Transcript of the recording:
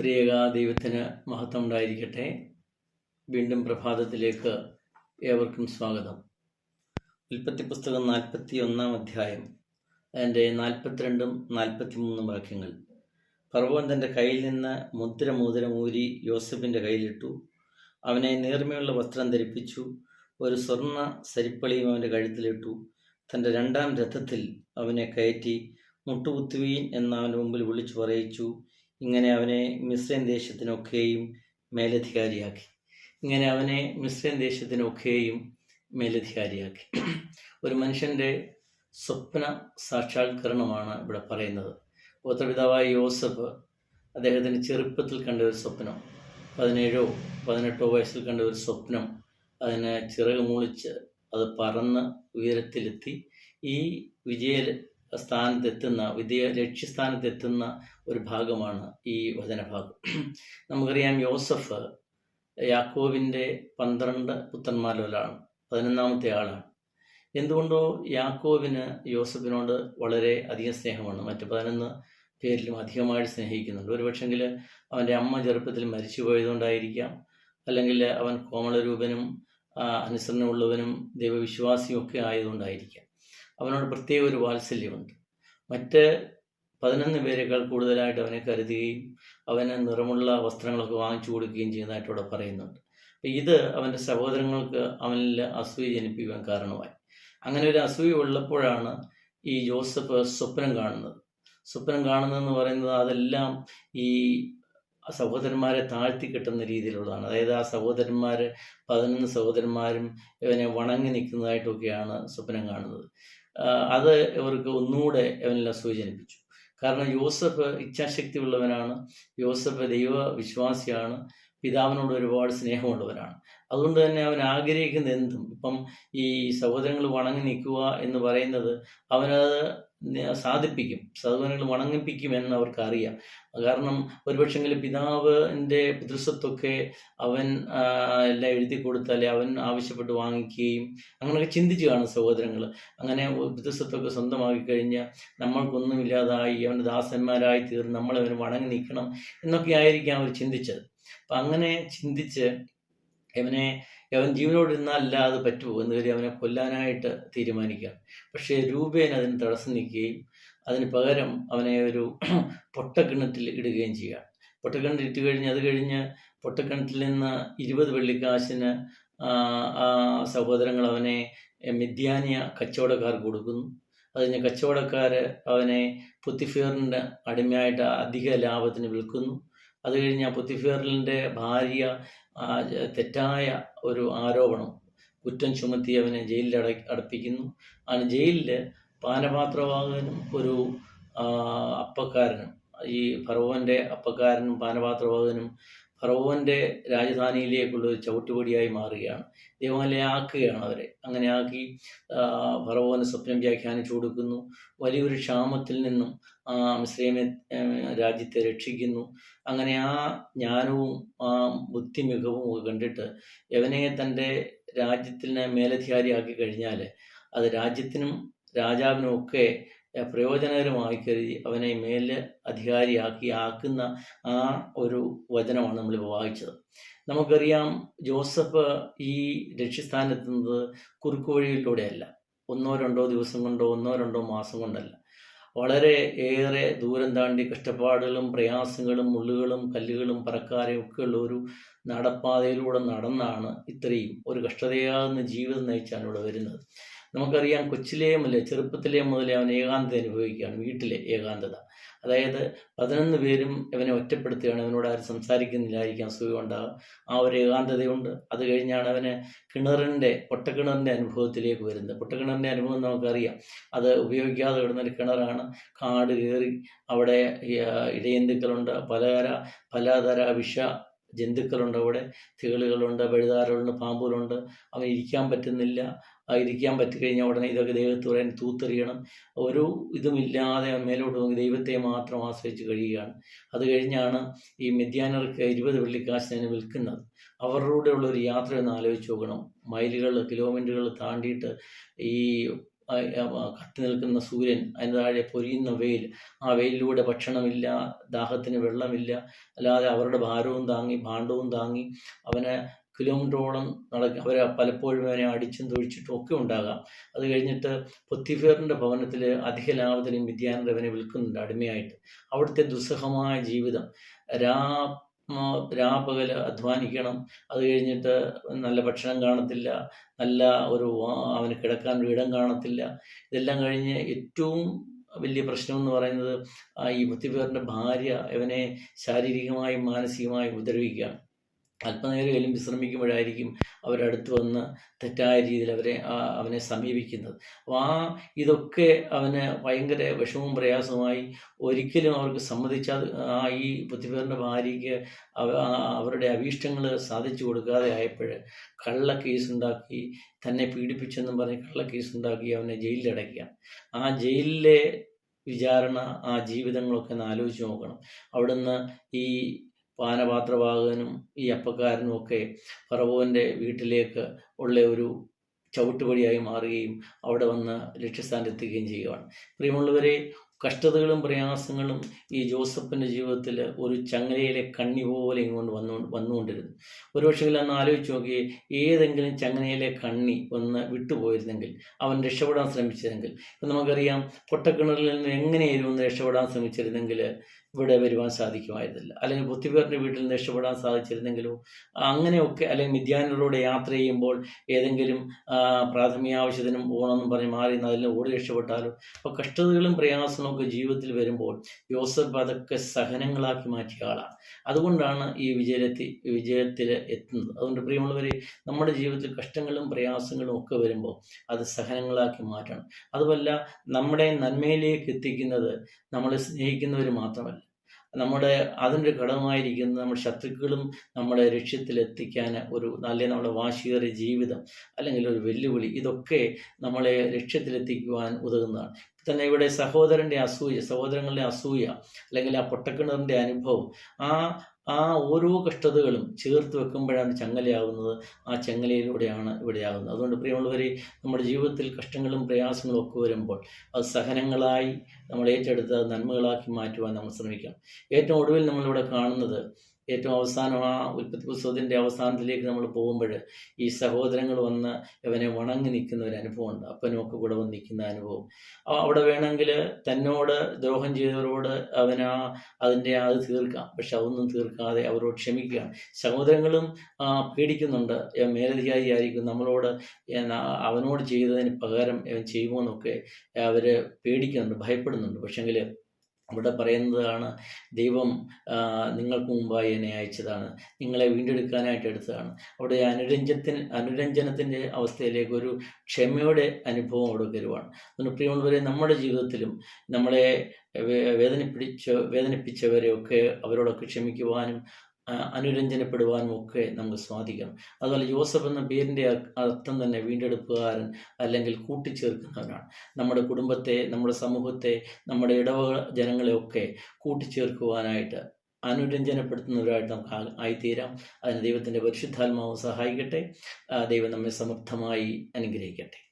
ത്രിയേക ദൈവത്തിന് മഹത്വം ഉണ്ടായിരിക്കട്ടെ വീണ്ടും പ്രഭാതത്തിലേക്ക് ഏവർക്കും സ്വാഗതം. ഉൽപ്പത്തി പുസ്തകം നാൽപ്പത്തി ഒന്നാം അധ്യായം അതിന്റെ നാൽപ്പത്തിരണ്ടും നാൽപ്പത്തി മൂന്നും വാക്യങ്ങൾ. പർവൻ തന്റെ കയ്യിൽ നിന്ന് മുദ്ര മോതിരമൂരി യോസഫിന്റെ കയ്യിലിട്ടു. അവനെ നേർമയുള്ള വസ്ത്രം ധരിപ്പിച്ചു. ഒരു സ്വർണ സരിപ്പളിയും അവന്റെ കഴുത്തിലിട്ടു. തന്റെ രണ്ടാം രഥത്തിൽ അവനെ കയറ്റി മുട്ടുകുത്തുവീൻ എന്ന് അവന്റെ മുമ്പിൽ വിളിച്ചു പറയിച്ചു. ഇങ്ങനെ അവനെ മിശ്രൻ ദേശത്തിനൊക്കെയും മേലധികാരിയാക്കി. ഇങ്ങനെ അവനെ മിശ്രൻ ദേശത്തിനൊക്കെയും മേലധികാരിയാക്കി. ഒരു മനുഷ്യന്റെ സ്വപ്ന സാക്ഷാത്കരണമാണ് ഇവിടെ പറയുന്നത്. ഗോത്രപിതാവായ യോസഫ് അദ്ദേഹത്തിന്റെ ചെറുപ്പത്തിൽ കണ്ട ഒരു സ്വപ്നം പതിനേഴോ പതിനെട്ടോ വയസ്സിൽ കണ്ട ഒരു സ്വപ്നം അതിനെ ചിറക് മൂളിച്ച് അത് പറന്ന് ഉയരത്തിലെത്തി. ഈ വിജയ സ്ഥാനത്തെത്തുന്ന വിദ്യ ലക്ഷ്യസ്ഥാനത്തെത്തുന്ന ഒരു ഭാഗമാണ് ഈ വചനഭാഗം. നമുക്കറിയാം യോസഫ് യാക്കോവിന്റെ പന്ത്രണ്ട് പുത്രന്മാരിലൊരാളാണ് പതിനൊന്നാമത്തെ ആളാണ്. എന്തുകൊണ്ടോ യാക്കോവിന് യോസഫിനോട് വളരെ അധികം സ്നേഹമാണ്. മറ്റ് പതിനൊന്ന് പേരിലും അധികമായിട്ട് സ്നേഹിക്കുന്നുണ്ട്. ഒരുപക്ഷെങ്കിൽ അവന്റെ അമ്മ ചെറുപ്പത്തിൽ മരിച്ചു പോയതുകൊണ്ടായിരിക്കാം അല്ലെങ്കിൽ അവൻ കോമളരൂപനും അനുസരണമുള്ളവനും ദൈവവിശ്വാസിയും ഒക്കെ ആയതുകൊണ്ടായിരിക്കാം. അവനോട് പ്രത്യേക ഒരു വാത്സല്യമുണ്ട്. മറ്റ് പതിനൊന്ന് പേരെക്കാൾ കൂടുതലായിട്ട് അവനെ കരുതുകയും അവന് നിറമുള്ള വസ്ത്രങ്ങളൊക്കെ വാങ്ങിച്ചു കൊടുക്കുകയും ചെയ്യുന്നതായിട്ട് ഇവിടെ പറയുന്നുണ്ട്. അപ്പം ഇത് അവന്റെ സഹോദരങ്ങൾക്ക് അവനിൽ അസൂയ ജനിപ്പിക്കുവാൻ കാരണമായി. അങ്ങനെ ഒരു അസൂയ ഉള്ളപ്പോഴാണ് ഈ ജോസഫ് സ്വപ്നം കാണുന്നത്. സ്വപ്നം കാണുന്നതെന്ന് പറയുന്നത് അതെല്ലാം ഈ സഹോദരന്മാരെ താഴ്ത്തി കിട്ടുന്ന രീതിയിലുള്ളതാണ്. അതായത് ആ സഹോദരന്മാർ പതിനൊന്ന് സഹോദരന്മാരും ഇവനെ വണങ്ങി നിൽക്കുന്നതായിട്ടൊക്കെയാണ് സ്വപ്നം കാണുന്നത്. അത് ഇവർക്ക് ഒന്നുകൂടെ അവനെല്ലാം സൂചനിപ്പിച്ചു കാരണം യോസഫ് ഇച്ഛാശക്തി ഉള്ളവനാണ് യോസഫ് ദൈവ വിശ്വാസിയാണ് പിതാവിനോട് ഒരുപാട് സ്നേഹമുള്ളവനാണ് അതുകൊണ്ട് തന്നെ അവൻ ആഗ്രഹിക്കുന്ന എന്തും? ഇപ്പം ഈ സഹോദരങ്ങൾ വണങ്ങി നിൽക്കുക എന്ന് പറയുന്നത് അവനത് സാധിപ്പിക്കും. സഹോദരങ്ങൾ വണങ്ങിപ്പിക്കും എന്ന് അവർക്ക് അറിയാം കാരണം ഒരുപക്ഷെങ്കിൽ പിതാവിന്റെ പിതൃസ്വത്തൊക്കെ അവൻ എല്ലാം എഴുതി കൊടുത്താലേ അവൻ ആവശ്യപ്പെട്ട് വാങ്ങിക്കുകയും അങ്ങനെയൊക്കെ ചിന്തിച്ചു കാണും സഹോദരങ്ങൾ അങ്ങനെ പിതൃസ്വത്തൊക്കെ സ്വന്തമാക്കി കഴിഞ്ഞാൽ നമ്മൾക്കൊന്നുമില്ലാതായി അവന്റെ ദാസന്മാരായി തീർന്ന് നമ്മളവന് വണങ്ങി നിൽക്കണം എന്നൊക്കെ ആയിരിക്കാം അവർ ചിന്തിച്ചത്. അപ്പം അങ്ങനെ ചിന്തിച്ച് അവനെ യവൻ ജീവനോട് ഇരുന്നല്ല അത് പറ്റുമോ എന്ന് കരുതി അവനെ കൊല്ലാനായിട്ട് തീരുമാനിക്കുകയാണ് പക്ഷേ രൂപേൻ അതിന് തടസ്സം നിൽക്കുകയും അതിന് പകരം അവനെ ഒരു പൊട്ടക്കിണറ്റിൽ ഇടുകയും ചെയ്യുകയാണ് പൊട്ടക്കിണറ്റിൽ ഇട്ട് കഴിഞ്ഞ് അത് കഴിഞ്ഞ് പൊട്ടക്കിണറ്റിൽ നിന്ന് ഇരുപത് വെള്ളിക്കാശിന് ആ സഹോദരങ്ങൾ അവനെ മിഥ്യാനിയ കച്ചവടക്കാർക്ക് കൊടുക്കുന്നു. അത് കഴിഞ്ഞ് കച്ചവടക്കാർ അവനെ പുത്തിഫിയറിന്റെ അടിമയായിട്ട് അധിക ലാഭത്തിന് വിൽക്കുന്നു. അത് കഴിഞ്ഞ് ആ പുത്തിഫിയറിന്റെ ഭാര്യ തെറ്റായ ഒരു ആരോപണം കുറ്റം ചുമത്തി അവനെ ജയിലിൽ അട അടപ്പിക്കുന്നു. അവന് ജയിലിൽ പാനപാത്രവാഹകനും ഒരു അപ്പക്കാരനും ഈ ഫറോവന്റെ അപ്പക്കാരനും പാനപാത്രവാഹകനും ഫറവോന്റെ രാജധാനിയിലേക്കുള്ള ഒരു ചവിട്ടുപടിയായി മാറുകയാണ്. ദൈവമല്ലേ ആക്കുകയാണ് അവരെ. അങ്ങനെ ആക്കി ഫറവോന് സ്വപ്നം വ്യാഖ്യാനിച്ചു കൊടുക്കുന്നു. വലിയൊരു ക്ഷാമത്തിൽ നിന്നും ആ മിശ്രമ രാജ്യത്തെ രക്ഷിക്കുന്നു. അങ്ങനെ ആ ജ്ഞാനവും ആ ബുദ്ധിമികവും ഒക്കെ കണ്ടിട്ട് യവനെ തന്റെ രാജ്യത്തിന് മേലധികാരിയാക്കി കഴിഞ്ഞാൽ അത് രാജ്യത്തിനും രാജാവിനും ഒക്കെ പ്രയോജനകരമായി കരുതി അവനെ മേൽ അധികാരിയാക്കി ആക്കുന്ന ആ ഒരു വചനമാണ് നമ്മളിപ്പോൾ വായിച്ചത്. നമുക്കറിയാം ജോസഫ് ഈ ലക്ഷ്യസ്ഥാനെത്തുന്നത് കുറുക്കുവഴിയിലൂടെയല്ല ഒന്നോ രണ്ടോ ദിവസം കൊണ്ടോ ഒന്നോ രണ്ടോ മാസം കൊണ്ടല്ല. വളരെ ഏറെ ദൂരം താണ്ടി കഷ്ടപ്പാടുകളും പ്രയാസങ്ങളും മുള്ളുകളും കല്ലുകളും പറക്കാരെയും ഉള്ള ഒരു നടപ്പാതയിലൂടെ നടന്നാണ് ഇത്രയും ഒരു കഷ്ടതയാകുന്ന ജീവിതം നയിച്ചാണ് ഇവിടെ വരുന്നത്. നമുക്കറിയാം കൊച്ചിലേ മുതലേ ചെറുപ്പത്തിലേ മുതലേ അവൻ ഏകാന്തത അനുഭവിക്കുകയാണ് വീട്ടിലെ ഏകാന്തത. അതായത് പതിനൊന്ന് പേരും ഇവനെ ഒറ്റപ്പെടുത്തുകയാണ് അവനോട് ആരും സംസാരിക്കുന്നില്ലായിരിക്കാം അസൂയ ഉണ്ടാകും ആ ഒരു ഏകാന്തതയുണ്ട്. അത് കഴിഞ്ഞാണ് അവന് കിണറിന്റെ പൊട്ടക്കിണറിന്റെ അനുഭവത്തിലേക്ക് വരുന്നത്. പൊട്ടക്കിണറിന്റെ അനുഭവം നമുക്കറിയാം. അത് ഉപയോഗിക്കാതെ കിടന്നൊരു കിണറാണ്. കാട് കയറി അവിടെ ഇടയന്തുക്കളുണ്ട് പലതര പലതര വിഷ ജന്തുക്കളുണ്ട് അവിടെ തികളുകളുണ്ട് പഴുതാറുകളുണ്ട് പാമ്പുകളുണ്ട്. അവൻ ഇരിക്കാൻ പറ്റുന്നില്ല. ഇരിക്കാൻ പറ്റിക്കഴിഞ്ഞാൽ ഉടനെ ഇതൊക്കെ ദൈവത്തെ പറയാൻ തൂത്തെറിയണം. ഒരു ഇതുമില്ലാതെ മേലോട്ട് നോക്കി ദൈവത്തെ മാത്രം ആശ്രയിച്ച് കഴിയുകയാണ്. അത് കഴിഞ്ഞാണ് ഈ മെദ്യാനർക്ക് ഇരുപത് വെള്ളിക്കാശിനെ വിൽക്കുന്നത്. അവരുടെ ഉള്ള ഒരു യാത്ര ഒന്ന് ആലോചിച്ച് നോക്കണം. മൈലുകൾ കിലോമീറ്ററുകൾ താണ്ടിയിട്ട് ഈ കത്തി നിൽക്കുന്ന സൂര്യൻ അതിന് താഴെ പൊരിയുന്ന വെയിൽ. ആ വെയിലിലൂടെ ഭക്ഷണമില്ല ദാഹത്തിന് വെള്ളമില്ല അല്ലാതെ അവരുടെ ഭാരവും താങ്ങി ഭാണ്ഡവും താങ്ങി അവനെ കിലോമീറ്ററോളം നടക്ക അവരെ പലപ്പോഴും അവനെ അടിച്ചും തൊഴിച്ചിട്ടും ഒക്കെ ഉണ്ടാകാം. അത് കഴിഞ്ഞിട്ട് പൊത്തിഫേറിന്റെ ഭവനത്തിൽ അധിക ലാഭത്തിലും വിദ്യാനന്ദവനെ വിൽക്കുന്നുണ്ട് അടിമയായിട്ട്. അവിടുത്തെ ദുസ്സഹമായ ജീവിതം. രാ രാപകൽ അധ്വാനിക്കണം. അത് കഴിഞ്ഞിട്ട് നല്ല ഭക്ഷണം കാണത്തില്ല. നല്ല ഒരു അവന് കിടക്കാൻ ഒരു ഇടം കാണത്തില്ല. ഇതെല്ലാം കഴിഞ്ഞ് ഏറ്റവും വലിയ പ്രശ്നം എന്ന് പറയുന്നത് ഈ പൊത്തിഫേറിന്റെ ഭാര്യ ഇവനെ ശാരീരികമായും മാനസികമായും ഉപദ്രവിക്കുകയാണ്. അല്പനേരം വിശ്രമിക്കുമ്പോഴായിരിക്കും അവരടുത്ത് വന്ന് തെറ്റായ രീതിയിൽ അവരെ അവനെ സമീപിക്കുന്നത്. അപ്പോൾ ആ ഇതൊക്കെ അവന് ഭയങ്കര വിഷമവും പ്രയാസമായി ഒരിക്കലും അവർക്ക് സമ്മതിച്ചാൽ ആ ഈ ബുദ്ധിപേറിന്റെ ഭാര്യയ്ക്ക് അവരുടെ അഭീഷ്ടങ്ങൾ സാധിച്ചു കൊടുക്കാതെ ആയപ്പോൾ കള്ള കേസുണ്ടാക്കി തന്നെ പീഡിപ്പിച്ചെന്നും പറഞ്ഞ് കള്ള കേസുണ്ടാക്കി അവനെ ജയിലിലടയ്ക്കുക ആ ജയിലിലെ വിചാരണ ആ ജീവിതങ്ങളൊക്കെ ഒന്ന് ആലോചിച്ച് നോക്കണം. അവിടുന്ന് ഈ പാനപാത്രവാഹകനും ഈ അപ്പക്കാരനും ഒക്കെ ഫറവോന്റെ വീട്ടിലേക്ക് ഉള്ള ഒരു ചവിട്ടുപടിയായി മാറുകയും അവിടെ വന്ന് ലക്ഷ്യസ്ഥാനത്തെത്തുകയും ചെയ്യുകയാണ് പ്രിയമുള്ളവരെ കഷ്ടതകളും പ്രയാസങ്ങളും ഈ ജോസഫിന്റെ ജീവിതത്തിൽ ഒരു ചങ്ങലയിലെ കണ്ണി പോലെ ഇങ്ങോട്ട് വന്നു വന്നുകൊണ്ടിരുന്നു. ഒരുപക്ഷെ അന്ന് ആലോചിച്ച് നോക്കി ഏതെങ്കിലും ചങ്ങലയിലെ കണ്ണി ഒന്ന് വിട്ടുപോയിരുന്നെങ്കിൽ അവൻ രക്ഷപ്പെടാൻ ശ്രമിച്ചിരുന്നെങ്കിൽ. നമുക്കറിയാം പൊട്ടക്കിണറിൽ നിന്ന് എങ്ങനെയായിരുന്നു ഒന്ന് രക്ഷപ്പെടാൻ ശ്രമിച്ചിരുന്നെങ്കിൽ ഇവിടെ വരുവാൻ സാധിക്കുമായിരുന്നില്ല. അല്ലെങ്കിൽ ബുദ്ധിപേറിന്റെ വീട്ടിൽ നിന്ന് രക്ഷപ്പെടാൻ സാധിച്ചിരുന്നെങ്കിലോ? അങ്ങനെയൊക്കെ അല്ലെങ്കിൽ മിഥ്യാനിലൂടെ യാത്ര ചെയ്യുമ്പോൾ ഏതെങ്കിലും പ്രാഥമിക ആവശ്യത്തിനും പോകണമെന്നും പറഞ്ഞ് മാറി അതിൽ ഓടി രക്ഷപ്പെട്ടാലോ? അപ്പോൾ കഷ്ടതകളും പ്രയാസങ്ങളും ഒക്കെ ജീവിതത്തിൽ വരുമ്പോൾ യോസഫ് അതൊക്കെ സഹനങ്ങളാക്കി മാറ്റിയ ആളാണ്. അതുകൊണ്ടാണ് ഈ വിജയത്തിൽ വിജയത്തിൽ എത്തുന്നത്. അതുകൊണ്ട് പ്രിയമുള്ളവരെ നമ്മുടെ ജീവിതത്തിൽ കഷ്ടങ്ങളും പ്രയാസങ്ങളും ഒക്കെ വരുമ്പോൾ അത് സഹനങ്ങളാക്കി മാറ്റണം. അതുമല്ല നമ്മുടെ നന്മയിലേക്ക് എത്തിക്കുന്നത് നമ്മളെ സ്നേഹിക്കുന്നവർ മാത്രമല്ല. നമ്മുടെ അതിന്റെ ഘടകമായിരിക്കുന്ന നമ്മുടെ ശത്രുക്കളും നമ്മുടെ ലക്ഷ്യത്തിലെത്തിക്കാൻ ഒരു നല്ല നമ്മുടെ വാശിയേറിയ ജീവിതം അല്ലെങ്കിൽ ഒരു വെല്ലുവിളി ഇതൊക്കെ നമ്മളെ ലക്ഷ്യത്തിലെത്തിക്കുവാൻ ഉതകുന്നതാണ്. തന്നെ ഇവിടെ സഹോദരന്റെ അസൂയ സഹോദരങ്ങളുടെ അസൂയ അല്ലെങ്കിൽ ആ പൊട്ടക്കിണറിന്റെ അനുഭവം ആ ആ ഓരോ കഷ്ടതകളും ചേർത്ത് വെക്കുമ്പോഴാണ് ചങ്ങലയാവുന്നത് ആ ചങ്ങലയിലൂടെയാണ് ഇവിടെയാകുന്നത്. അതുകൊണ്ട് പ്രിയമുള്ളവരെ നമ്മുടെ ജീവിതത്തിൽ കഷ്ടങ്ങളും പ്രയാസങ്ങളും ഒക്കെ വരുമ്പോൾ അത് സഹനങ്ങളായി നമ്മൾ ഏറ്റെടുത്ത് നന്മകളാക്കി മാറ്റുവാൻ നമ്മൾ ശ്രമിക്കാം. ഏറ്റവും ഒടുവിൽ നമ്മളിവിടെ കാണുന്നത് ഏറ്റവും അവസാനം ആ ഉൽപ്പത്തി പുസ്തകത്തിന്റെ അവസാനത്തിലേക്ക് നമ്മൾ പോകുമ്പോൾ ഈ സഹോദരങ്ങൾ വന്ന് ഇവനെ വണങ്ങി നിൽക്കുന്ന ഒരു അനുഭവമുണ്ട്. ഒക്കെ കൂടെ വന്ന് നിൽക്കുന്ന അനുഭവം. അവിടെ വേണമെങ്കിൽ തന്നോട് ദ്രോഹം ചെയ്തവരോട് അവനാ അതിന്റെ അത് തീർക്കാം. പക്ഷെ അതൊന്നും തീർക്കാതെ അവരോട് ക്ഷമിക്കുകയാണ്. സഹോദരങ്ങളും പേടിക്കുന്നുണ്ട്. മേലധികാരി ആയിരിക്കും നമ്മളോട് അവനോട് ചെയ്തതിന് പകരം ചെയ്യുമോ എന്നൊക്കെ അവർ പേടിക്കുന്നുണ്ട് ഭയപ്പെടുന്നുണ്ട്. പക്ഷെങ്കിൽ ഇവിടെ പറയുന്നതാണ് ദൈവം നിങ്ങൾക്ക് മുമ്പായി എന്നെ അയച്ചതാണ്. നിങ്ങളെ വീണ്ടെടുക്കാനായിട്ട് എടുത്തതാണ്. അവിടെ അനുരഞ്ജത്തിന് അനുരഞ്ജനത്തിന്റെ അവസ്ഥയിലേക്ക് ഒരു ക്ഷമയുടെ അനുഭവം അവിടെ വരുവാണ്. പ്രിയമുള്ളവരെ നമ്മുടെ ജീവിതത്തിലും നമ്മളെ വേദനിപ്പിടിച്ച വേദനിപ്പിച്ചവരെയൊക്കെ അവരോടൊക്കെ ക്ഷമിക്കുവാനും അനുരഞ്ജനപ്പെടുവാനും ഒക്കെ നമുക്ക് സാധിക്കണം. അതുപോലെ ജോസഫ് എന്ന പേരിന്റെ അർത്ഥം തന്നെ വീണ്ടെടുപ്പുകാരൻ അല്ലെങ്കിൽ കൂട്ടിച്ചേർക്കുന്നവനാണ്. നമ്മുടെ കുടുംബത്തെ നമ്മുടെ സമൂഹത്തെ നമ്മുടെ ഇടവക ജനങ്ങളെയൊക്കെ കൂട്ടിച്ചേർക്കുവാനായിട്ട് അനുരഞ്ജനപ്പെടുത്തുന്നവരായിട്ട് നമുക്ക് ആയിത്തീരാം. അതിന് ദൈവത്തിന്റെ പരിശുദ്ധാത്മാവ് സഹായിക്കട്ടെ. ദൈവം നമ്മെ സമർത്ഥമായി അനുഗ്രഹിക്കട്ടെ.